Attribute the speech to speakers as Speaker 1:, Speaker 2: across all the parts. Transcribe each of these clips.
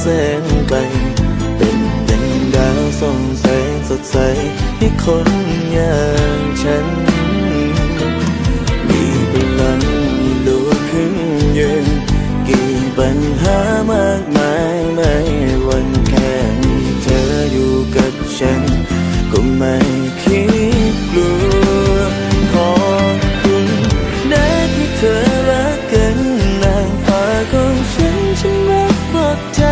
Speaker 1: แสนไกล เป็นดังดาวส่องแสงสดใสให้คนอย่างฉัน มีพลังลุกขึ้นยืนกี่ปัญหามากมายไม่วันแค่มีเธออยู่กับฉัน ก็ไม่คิดกลัวขอบคุณนะที่เธอรักกันนางฟ้าของฉันฉันรักหมดใจ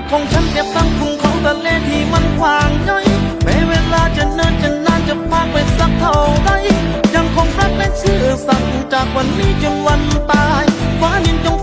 Speaker 1: กของฉัน
Speaker 2: เก็บตั้งคุ้งของทะเลที่มันกว้างย่อยแม้เวลาจะเนิ่นจะนานจะพากไปสักเท่าใดยังคงรักและเชื่อสั่งจากวันนี้จนวันตายฟ้าดินจง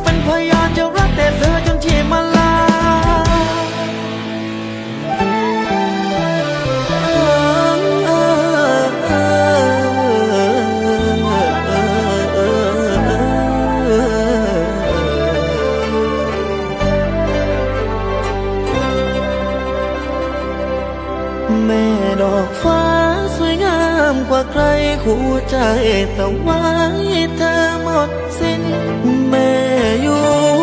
Speaker 2: แม่
Speaker 1: ดอกฟ้าสวยงามกว่าใครคู่ใจแต่ไว้เธอหมดสิ้นแม่อยู่